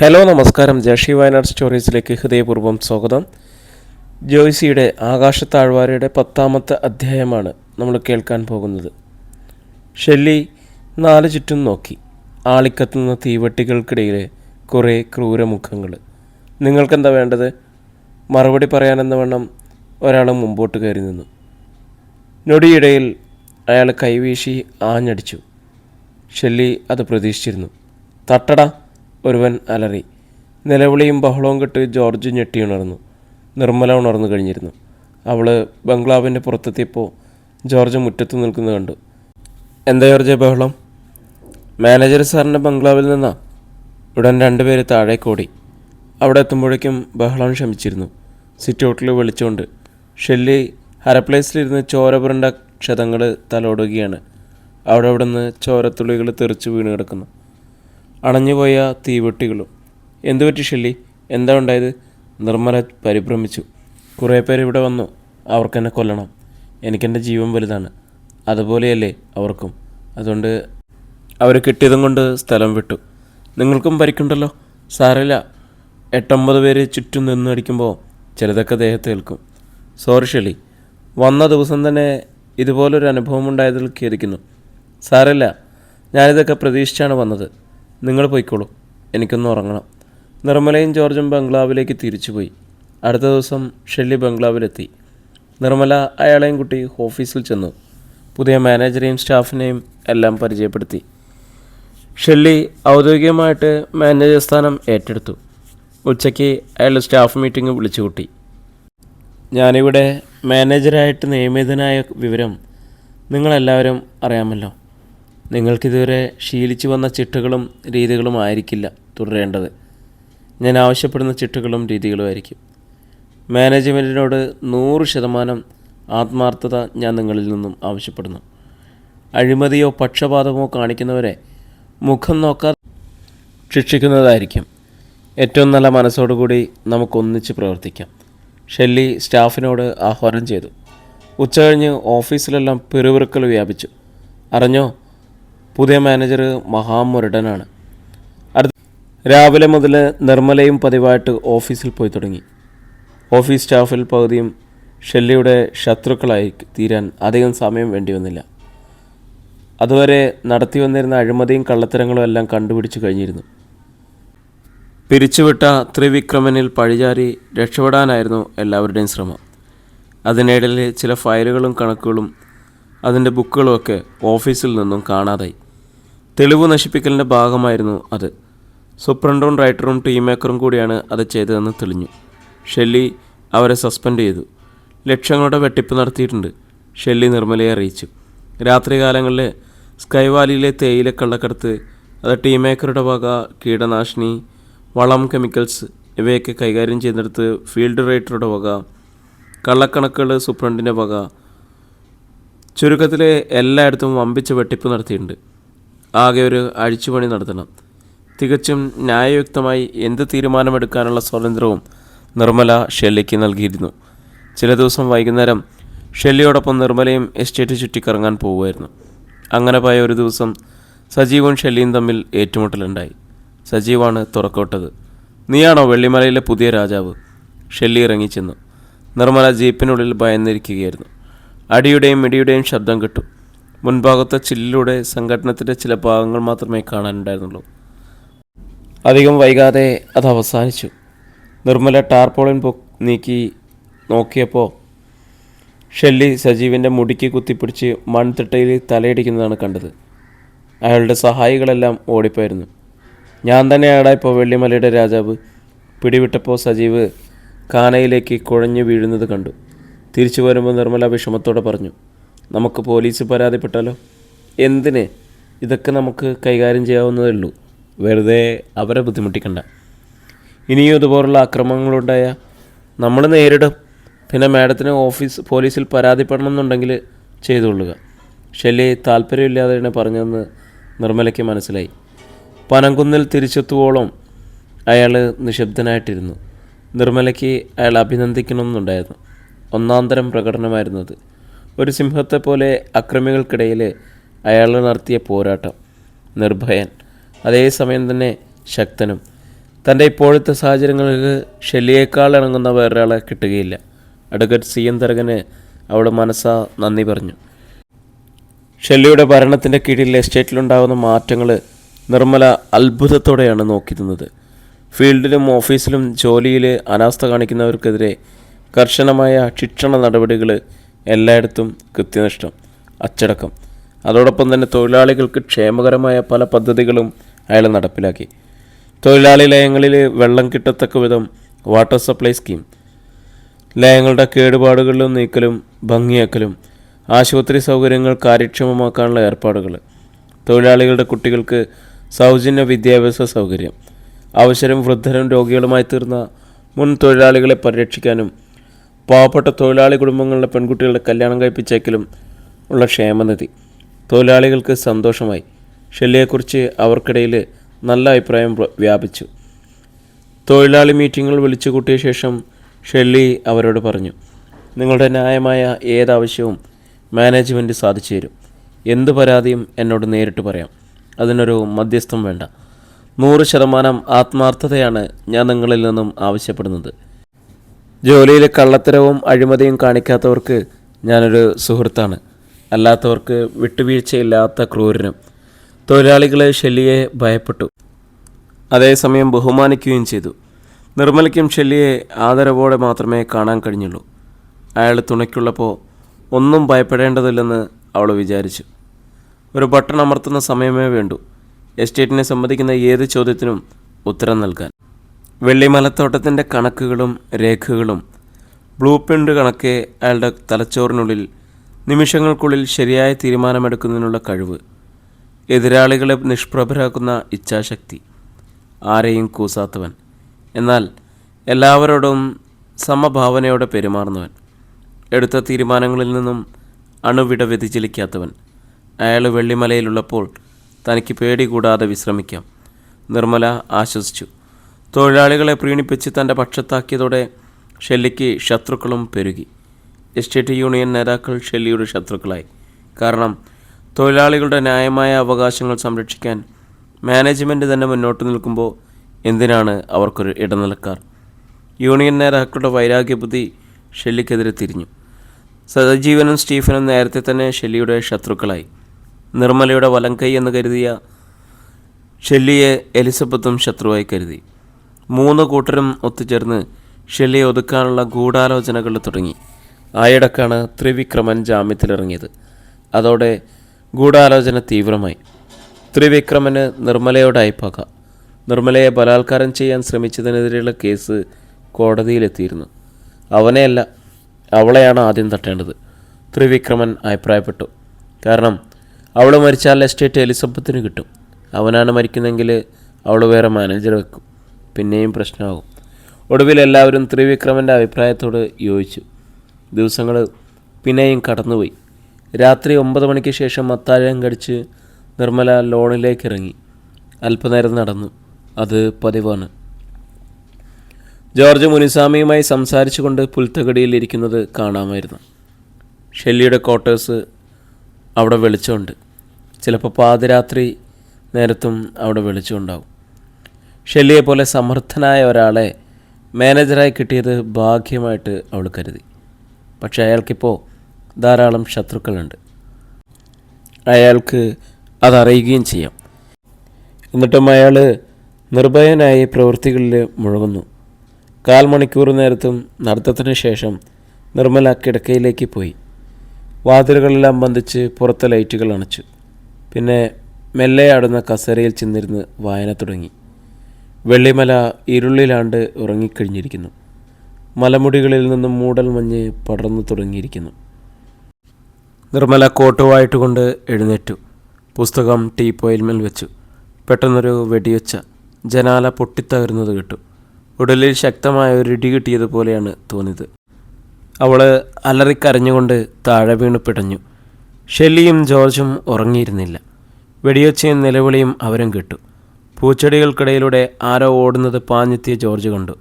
Hello നമസ്കാരം. ജഷി വയനാട് സ്റ്റോറീസിലേക്ക് ഹൃദയപൂർവം സ്വാഗതം. ജോയ്സിയുടെ ആകാശത്താഴ്വാരയുടെ പത്താമത്തെ അധ്യായമാണ് നമ്മൾ കേൾക്കാൻ പോകുന്നത്. ഷെല്ലി നാല് ചുറ്റും നോക്കി. ആളിക്കത്തുന്ന തീവട്ടികൾക്കിടയിലെ കുറേ ക്രൂരമുഖങ്ങൾ. നിങ്ങൾക്കെന്താ വേണ്ടത്? മറുപടി പറയാനെന്ന വണ്ണം ഒരാൾ മുമ്പോട്ട് കയറി നിന്നു. നൊടിയിടയിൽ അയാൾ കൈവീശി ആഞ്ഞടിച്ചു. ഷെല്ലി അത് പ്രതീക്ഷിച്ചിരുന്നു. തട്ടട ഒരുവൻ അലറി. നിലവിളിയും ബഹളവും കെട്ട് ജോർജ് ഞെട്ടിയുണർന്നു നിർമ്മല ഉണർന്നു കഴിഞ്ഞിരുന്നു. അവൾ ബംഗ്ലാവിന്റെ പുറത്തെത്തിയപ്പോൾ ജോർജ് മുറ്റത്ത് നിൽക്കുന്നത് കണ്ടു. എന്താ ജോർജ് ബഹളം? മാനേജർ സാറിന്റെ ബംഗ്ലാവിൽ നിന്നാ? ഉടൻ രണ്ടുപേര് താഴേക്കോടി. അവിടെ എത്തുമ്പോഴേക്കും ബഹളം ശമിച്ചിരുന്നു. സിറ്റ് ഔട്ടിൽ വിളിച്ചുകൊണ്ട് ഷെല്ലി ഹരപ്ലേസിലിരുന്ന് ചോര പുരണ്ട ക്ഷതങ്ങൾ തലോടുകയാണ്. അവിടെ അവിടെ നിന്ന് ചോരത്തുള്ളികൾ തെറിച്ച് വീണ് കിടക്കുന്നു. അണഞ്ഞുപോയ തീവെട്ടികളും. എന്തുപറ്റി ഷെല്ലി? എന്താ ഉണ്ടായത്? നിർമ്മല പരിഭ്രമിച്ചു. കുറേ പേര് ഇവിടെ വന്നു. അവർക്കെന്നെ കൊല്ലണം. എനിക്കെന്റെ ജീവൻ വലുതാണ്. അതുപോലെയല്ലേ അവർക്കും. അതുകൊണ്ട് അവർ കിട്ടിയതും കൊണ്ട് സ്ഥലം വിട്ടു. നിങ്ങൾക്കും പരിക്കുണ്ടല്ലോ? സാരമില്ല. എട്ടൊമ്പത് പേര് ചുറ്റും നിന്നടിക്കുമ്പോൾ ചിലതൊക്കെ ദേഹത്ത് ഏൽക്കും. സോറി ഷെലി വന്ന ദിവസം തന്നെ ഇതുപോലൊരു അനുഭവം ഉണ്ടായതിൽ ഖേദിക്കുന്നു. സാരമില്ല. ഞാനിതൊക്കെ പ്രതീക്ഷിച്ചാണ് വന്നത്. നിങ്ങൾ പോയിക്കോളൂ. എനിക്കൊന്ന് ഉറങ്ങണം. നിർമ്മലയും ജോർജും ബംഗ്ലാവിലേക്ക് തിരിച്ചുപോയി. അടുത്ത ദിവസം ഷെല്ലി ബംഗ്ലാവിലെത്തി. നിർമ്മല അയാളെയും കുട്ടി ഓഫീസിൽ ചെന്നു. പുതിയ മാനേജറെയും സ്റ്റാഫിനെയും എല്ലാം പരിചയപ്പെടുത്തി. ഷെല്ലി ഔദ്യോഗികമായിട്ട് മാനേജർ സ്ഥാനം ഏറ്റെടുത്തു. ഉച്ചയ്ക്ക് അയാൾ സ്റ്റാഫ് മീറ്റിംഗ് വിളിച്ചു കൂട്ടി ഞാനിവിടെ മാനേജരായിട്ട് നിയമിതനായ വിവരം നിങ്ങളെല്ലാവരും അറിയാമല്ലോ. നിങ്ങൾക്കിതുവരെ ശീലിച്ചു വന്ന ചിട്ടകളും രീതികളും ആയിരിക്കില്ല തുടരേണ്ടത്. ഞാൻ ആവശ്യപ്പെടുന്ന ചിട്ടകളും രീതികളും ആയിരിക്കും. മാനേജ്മെന്റിനോട് നൂറ് ശതമാനം ആത്മാർത്ഥത ഞാൻ നിങ്ങളിൽ നിന്നും ആവശ്യപ്പെടുന്നു. അഴിമതിയോ പക്ഷപാതമോ കാണിക്കുന്നവരെ മുഖം നോക്കാതെ ശിക്ഷിക്കുന്നതായിരിക്കും. ഏറ്റവും നല്ല മനസ്സോടുകൂടി നമുക്കൊന്നിച്ച് പ്രവർത്തിക്കാം. ഷെല്ലി സ്റ്റാഫിനോട് ആഹ്വാനം ചെയ്തു. ഉച്ചകഴിഞ്ഞ് ഓഫീസിലെല്ലാം പിറുപിറുക്കൽ വ്യാപിച്ചു. അറിഞ്ഞോ? പുതിയ മാനേജർ മഹാമുരടനാണ് അടുത്ത രാവിലെ മുതൽ നിർമ്മലയും പതിവായിട്ട് ഓഫീസിൽ പോയി തുടങ്ങി. ഓഫീസ് സ്റ്റാഫിൽ പകുതിയും ഷെല്ലിയുടെ ശത്രുക്കളായി തീരാൻ അധികം സമയം വേണ്ടി വന്നില്ല. അതുവരെ നടത്തി വന്നിരുന്ന അഴിമതിയും കള്ളത്തരങ്ങളും എല്ലാം കണ്ടുപിടിച്ചു കഴിഞ്ഞിരുന്നു. പിരിച്ചുവിട്ട ത്രിവിക്രമനിൽ പഴിചാരി രക്ഷപ്പെടാനായിരുന്നു എല്ലാവരുടെയും ശ്രമം. അതിനിടയിൽ ചില ഫയലുകളും കണക്കുകളും അതിന്റെ ബുക്കുകളുമൊക്കെ ഓഫീസിൽ നിന്നും കാണാതായി. തെളിവ് നശിപ്പിക്കലിന്റെ ഭാഗമായിരുന്നു അത്. സൂപ്രണ്ടും റൈറ്ററും ടീം മേക്കറും കൂടിയാണ് അത് ചെയ്തതെന്ന് തെളിഞ്ഞു. ഷെല്ലി അവരെ സസ്പെൻഡ് ചെയ്തു. ലക്ഷങ്ങളുടെ വെട്ടിപ്പ് നടത്തിയിട്ടുണ്ട് ഷെല്ലി നിർമ്മലയെ അറിയിച്ചു. രാത്രികാലങ്ങളിൽ സ്കൈവാലിയിലെ തേയില കള്ളക്കടത്ത് അത് ടീം മേക്കറുടെ വക കീടനാശിനി വളം കെമിക്കൽസ് ഇവയൊക്കെ കൈകാര്യം ചെയ്തെടുത്ത് ഫീൽഡ് റൈറ്ററുടെ വക കള്ളക്കണക്കുകൾ സൂപ്രണ്ടിന്റെ വക ചുരുക്കത്തിൽ എല്ലായിടത്തും വമ്പിച്ച് വെട്ടിപ്പ് നടത്തിയിട്ടുണ്ട്. ആകെ ഒരു അഴിച്ചുപണി നടത്തണം. തികച്ചും ന്യായയുക്തമായി എന്ത് തീരുമാനമെടുക്കാനുള്ള സ്വാതന്ത്ര്യവും നിർമ്മല ഷെല്ലിക്ക് നൽകിയിരുന്നു. ചില ദിവസം വൈകുന്നേരം ഷെല്ലിയോടൊപ്പം നിർമ്മലയും എസ്റ്റേറ്റ് ചുറ്റിക്കറങ്ങാൻ പോവുമായിരുന്നു. അങ്ങനെ പോയ ഒരു ദിവസം സജീവും ഷെല്ലിയും തമ്മിൽ ഏറ്റുമുട്ടലുണ്ടായി. സജീവാണ് തുറക്കോട്ടത് നീയാണോ വെള്ളിമലയിലെ പുതിയ രാജാവ്? ഷെല്ലി ഇറങ്ങിച്ചെന്നു. നിർമ്മല ജീപ്പിനുള്ളിൽ ഭയന്നിരിക്കുകയായിരുന്നു. അടിയുടെയും ഇടിയുടെയും ശബ്ദം കിട്ടു. മുൻഭാഗത്തെ ചില്ലിലൂടെ സംഘടനത്തിന്റെ ചില ഭാഗങ്ങൾ മാത്രമേ കാണാനുണ്ടായിരുന്നുള്ളൂ. അധികം വൈകാതെ അത് അവസാനിച്ചു. നിർമ്മല ടാർപോളിൻ പൊ നീക്കി നോക്കിയപ്പോൾ ഷെല്ലി സജീവിന്റെ മുടിക്ക് കുത്തിപ്പിടിച്ച് മൺതിട്ടയിൽ തലയിടിക്കുന്നതാണ് കണ്ടത്. അയാളുടെ സഹായികളെല്ലാം ഓടിപ്പോയിരുന്നു. ഞാൻ തന്നെയാണ് ഇപ്പോൾ വെള്ളിമലയുടെ രാജാവ്. പിടിവിട്ടപ്പോൾ സജീവ് കാനയിലേക്ക് കുഴഞ്ഞു വീഴുന്നത് കണ്ടു. തിരിച്ചു വരുമ്പോൾ നിർമ്മല വിഷമത്തോടെ പറഞ്ഞു നമുക്ക് പോലീസ് പരാതിപ്പെട്ടാലോ? എന്തിന്? ഇതൊക്കെ നമുക്ക് കൈകാര്യം ചെയ്യാവുന്നതേ ഉള്ളൂ വെറുതെ അവരെ ബുദ്ധിമുട്ടിക്കണ്ട. ഇനിയും ഇതുപോലുള്ള അക്രമങ്ങളുണ്ടായ നമ്മൾ നേരിടും. പിന്നെ മാഡത്തിന് ഓഫീസ് പോലീസിൽ പരാതിപ്പെടണം എന്നുണ്ടെങ്കിൽ ചെയ്തുകൊള്ളുക. ഷെല്ലി താല്പര്യമില്ലാതെ തന്നെ പറഞ്ഞതെന്ന് നിർമ്മലയ്ക്ക് മനസ്സിലായി. പനംകുന്നിൽ തിരിച്ചെത്തുവോളം അയാൾ നിശബ്ദനായിട്ടിരുന്നു. നിർമ്മലയ്ക്ക് അയാൾ അഭിനന്ദിക്കണമെന്നുണ്ടായിരുന്നു. ഒന്നാന്തരം പ്രകടനമായിരുന്നു അത്. ഒരു സിംഹത്തെ പോലെ അക്രമികൾക്കിടയിൽ അയാൾ നടത്തിയ പോരാട്ടം. നിർഭയൻ. അതേസമയം തന്നെ ശക്തനും. തന്റെ ഇപ്പോഴത്തെ സാഹചര്യങ്ങൾക്ക് ഷെല്ലിയേക്കാൾ ഇണങ്ങുന്ന വേറൊരാളെ കിട്ടുകയില്ല. അഡ്വക്കേറ്റ് സി എൻ തരകന് അവളുടെ മനസ്സാ നന്ദി പറഞ്ഞു. ഷെല്ലിയുടെ ഭരണത്തിന്റെ കീഴിൽ എസ്റ്റേറ്റിലുണ്ടാകുന്ന മാറ്റങ്ങൾ നിർമ്മല അത്ഭുതത്തോടെയാണ് നോക്കി ഫീൽഡിലും ഓഫീസിലും ജോലിയിൽ അനാസ്ഥ കാണിക്കുന്നവർക്കെതിരെ കർശനമായ ശിക്ഷണ നടപടികൾ എല്ലായിടത്തും കൃത്യനിഷ്ഠം അച്ചടക്കം. അതോടൊപ്പം തന്നെ തൊഴിലാളികൾക്ക് ക്ഷേമകരമായ പല പദ്ധതികളും അയാൾ നടപ്പിലാക്കി. തൊഴിലാളി ലയങ്ങളിൽ വെള്ളം കിട്ടത്തക്ക വിധം വാട്ടർ സപ്ലൈ സ്കീം. ലയങ്ങളുടെ കേടുപാടുകളിലും നീക്കലും ഭംഗിയാക്കലും ആശുപത്രി സൗകര്യങ്ങൾ കാര്യക്ഷമമാക്കാനുള്ള ഏർപ്പാടുകൾ. തൊഴിലാളികളുടെ കുട്ടികൾക്ക് സൗജന്യ വിദ്യാഭ്യാസ സൗകര്യം. അവസരം വൃദ്ധരും രോഗികളുമായി തീർന്ന മുൻ തൊഴിലാളികളെ പരിരക്ഷിക്കാനും പാവപ്പെട്ട തൊഴിലാളി കുടുംബങ്ങളിലെ പെൺകുട്ടികളുടെ കല്യാണം കഴിപ്പിച്ചേക്കലും ഉള്ള ക്ഷേമനിധി. തൊഴിലാളികൾക്ക് സന്തോഷമായി. ഷെല്ലിയെക്കുറിച്ച് അവർക്കിടയിൽ നല്ല അഭിപ്രായം വ്യാപിച്ചു. തൊഴിലാളി മീറ്റിങ്ങുകൾ വിളിച്ചു കൂട്ടിയ ശേഷം ഷെല്ലി അവരോട് പറഞ്ഞു നിങ്ങളുടെ ന്യായമായ ഏതാവശ്യവും മാനേജ്മെന്റ് സാധിച്ചു തരും. എന്ത് പരാതിയും എന്നോട് നേരിട്ട് പറയാം. അതിനൊരു മധ്യസ്ഥം വേണ്ട. നൂറ് ശതമാനം ആത്മാർത്ഥതയാണ് ഞാൻ നിങ്ങളിൽ നിന്നും ആവശ്യപ്പെടുന്നത്. ജോലിയിൽ കള്ളത്തരവും അഴിമതിയും കാണിക്കാത്തവർക്ക് ഞാനൊരു സുഹൃത്താണ്. അല്ലാത്തവർക്ക് വിട്ടുവീഴ്ചയില്ലാത്ത ക്രൂരനും. തൊഴിലാളികളെ ഷെല്ലിയെ ഭയപ്പെട്ടു. അതേസമയം ബഹുമാനിക്കുകയും ചെയ്തു. നിർമ്മലയ്ക്കും ഷെല്ലിയെ ആദരവോടെ മാത്രമേ കാണാൻ കഴിഞ്ഞുള്ളൂ. അയാൾ തുണയ്ക്കുള്ളപ്പോൾ ഒന്നും ഭയപ്പെടേണ്ടതില്ലെന്ന് അവൾ വിചാരിച്ചു. ഒരു ബട്ടൺ അമർത്തുന്ന സമയമേ വേണ്ടു. എസ്റ്റേറ്റിനെ സംബന്ധിക്കുന്ന ഏത് ചോദ്യത്തിനും ഉത്തരം നൽകാൻ. വെള്ളിമലത്തോട്ടത്തിന്റെ കണക്കുകളും രേഖകളും ബ്ലൂ പ്രിന്റ് കണക്കെ അയാളുടെ തലച്ചോറിനുള്ളിൽ നിമിഷങ്ങൾക്കുള്ളിൽ ശരിയായ തീരുമാനമെടുക്കുന്നതിനുള്ള കഴിവ്. എതിരാളികളെ നിഷ്പ്രഭരാക്കുന്ന ഇച്ഛാശക്തി. ആരെയും കൂസാത്തവൻ. എന്നാൽ എല്ലാവരോടും സമഭാവനയോടെ പെരുമാറുന്നവൻ. എടുത്ത തീരുമാനങ്ങളിൽ നിന്നും അണുവിട വ്യതിചലിക്കാത്തവൻ. അയാൾ വെള്ളിമലയിലുള്ളപ്പോൾ തനിക്ക് പേടി കൂടാതെ വിശ്രമിക്കാം. നിർമ്മല ആശ്വസിച്ചു. തൊഴിലാളികളെ പ്രീണിപ്പിച്ച് തന്റെ പക്ഷത്താക്കിയതോടെ ഷെല്ലിക്ക് ശത്രുക്കളും പെരുകി. എസ്റ്റേറ്റ് യൂണിയൻ നേതാക്കൾ ഷെല്ലിയുടെ ശത്രുക്കളായി. കാരണം തൊഴിലാളികളുടെ ന്യായമായ അവകാശങ്ങൾ സംരക്ഷിക്കാൻ മാനേജ്മെന്റ് തന്നെ മുന്നോട്ട് നിൽക്കുമ്പോൾ എന്തിനാണ് അവർക്കൊരു ഇടനിലക്കാർ? യൂണിയൻ നേതാക്കളുടെ വൈരാഗ്യബുദ്ധി ഷെല്ലിക്കെതിരെ തിരിഞ്ഞു. സജീവനും സ്റ്റീഫനും നേരത്തെ തന്നെ ഷെല്ലിയുടെ ശത്രുക്കളായി. നിർമ്മലയുടെ വലം കൈ എന്ന് കരുതിയ ഷെല്ലിയെ എലിസബത്തും ശത്രുവായി കരുതി. മൂന്ന് കൂട്ടരും ഒത്തുചേർന്ന് ഷെല്ലിയെ ഒതുക്കാനുള്ള ഗൂഢാലോചനകൾ തുടങ്ങി. ആയിടക്കാണ് ത്രിവിക്രമൻ ജാമ്യത്തിലിറങ്ങിയത്. അതോടെ ഗൂഢാലോചന തീവ്രമായി. ത്രിവിക്രമന് നിർമ്മലയോട് പക. നിർമ്മലയെ ബലാത്കാരം ചെയ്യാൻ ശ്രമിച്ചതിനെതിരെയുള്ള കേസ് കോടതിയിലെത്തിയിരുന്നു. അവനെയല്ല അവളെയാണ് ആദ്യം തട്ടേണ്ടത്. ത്രിവിക്രമൻ അഭിപ്രായപ്പെട്ടു. കാരണം അവൾ മരിച്ചാൽ എസ്റ്റേറ്റ് എലിസബത്തിന് കിട്ടും. അവനാണ് മരിക്കുന്നെങ്കിൽ അവൾ വേറെ മാനേജർ വെക്കും. പിന്നെയും പ്രശ്നമാകും. ഒടുവിൽ എല്ലാവരും ത്രിവിക്രമന്റെ അഭിപ്രായത്തോട് യോജിച്ചു. ദിവസങ്ങൾ പിന്നെയും കടന്നുപോയി. രാത്രി ഒമ്പത് മണിക്ക് ശേഷം അത്താഴം കടിച്ച് നിർമ്മല ലോണിലേക്ക് ഇറങ്ങി അല്പനേരം നടന്നു. അത് പതിവാണ്. ജോർജ് മുനിസ്വാമിയുമായി സംസാരിച്ചുകൊണ്ട് പുൽത്തകടിയിൽ ഇരിക്കുന്നത് കാണാമായിരുന്നു. ഷെല്ലിയുടെ ക്വാർട്ടേഴ്സ് അവിടെ വെളിച്ചമുണ്ട്. ചിലപ്പോൾ പാതിരാത്രി നേരത്തും അവിടെ വെളിച്ചമുണ്ടാവും. ഷെല്ലിയെ പോലെ സമർത്ഥനായ ഒരാളെ മാനേജറായി കിട്ടിയത് ഭാഗ്യമായിട്ട് അവൾ കരുതി. പക്ഷേ അയാൾക്കിപ്പോൾ ധാരാളം ശത്രുക്കളുണ്ട്. അയാൾക്ക് അതറിയുകയും ചെയ്യാം. എന്നിട്ടും അയാൾ നിർഭയനായി പ്രവൃത്തികളിൽ മുഴുകുന്നു കാൽ മണിക്കൂർ നേരത്തും നടത്തത്തിന് ശേഷം നിർമ്മല കിടക്കയിലേക്ക് പോയി. വാതിലുകളെല്ലാം ബന്ധിച്ച് പുറത്തെ ലൈറ്റുകൾ അണച്ചു. പിന്നെ മെല്ലെ ആടുന്ന കസേരയിൽ ചെന്നിരുന്ന് വായന തുടങ്ങി. വെള്ളിമല ഇരുളിലാണ്ട് ഉറങ്ങിക്കഴിഞ്ഞിരിക്കുന്നു. മലമുടികളിൽ നിന്നും മൂടൽ മഞ്ഞ് പടർന്നു തുടങ്ങിയിരിക്കുന്നു. നിർമ്മല കോട്ടുവായിട്ട് കൊണ്ട് എഴുന്നേറ്റു. പുസ്തകം ടീപ്പോയിൽമേൽ വെച്ചു. പെട്ടെന്നൊരു വെടിയൊച്ച ജനാല പൊട്ടിത്തകരുന്നത് കേട്ടു. ഉടലിൽ ശക്തമായ ഒരു ഇടി കിട്ടിയതുപോലെയാണ് തോന്നിയത്. അവൾ അലറിക്കരഞ്ഞുകൊണ്ട് താഴെ വീണ് പിടഞ്ഞു. ഷെല്ലിയും ജോർജും ഉറങ്ങിയിരുന്നില്ല. വെടിയൊച്ചയും നിലവിളിയും അവരും കേട്ടു. പൂച്ചെടികൾക്കിടയിലൂടെ ആരോ ഓടുന്നത് പാഞ്ഞെത്തിയ ജോർജ് കണ്ടു.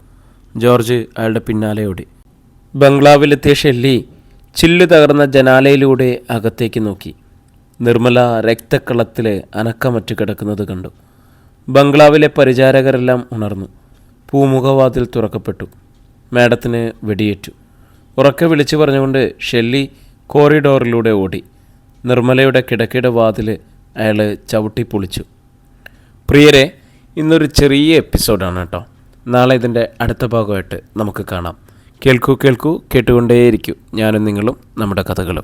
ജോർജ് അയാളുടെ പിന്നാലെ ഓടി. ബംഗ്ലാവിലെത്തിയ ഷെല്ലി ചില്ലു തകർന്ന ജനാലയിലൂടെ അകത്തേക്ക് നോക്കി. നിർമ്മല രക്തക്കളത്തിൽ അനക്കമറ്റ് കിടക്കുന്നത് കണ്ടു. ബംഗ്ലാവിലെ പരിചാരകരെല്ലാം ഉണർന്നു. പൂമുഖവാതിൽ തുറക്കപ്പെട്ടു. മാഡത്തിന് വെടിയേറ്റു. ഉറക്കെ വിളിച്ചു പറഞ്ഞുകൊണ്ട് ഷെല്ലി കോറിഡോറിലൂടെ ഓടി. നിർമ്മലയുടെ കിടക്കയുടെ വാതിൽ അയാൾ ചവിട്ടി പൊളിച്ചു. പ്രിയരെ ഇന്നൊരു ചെറിയ എപ്പിസോഡാണ് കേട്ടോ. നാളെ ഇതിന്റെ അടുത്ത ഭാഗമായിട്ട് നമുക്ക് കാണാം. കേൾക്കൂ കേൾക്കൂ കേട്ടുകൊണ്ടേയിരിക്കൂ. ഞാനും നിങ്ങളും നമ്മുടെ കഥകളും.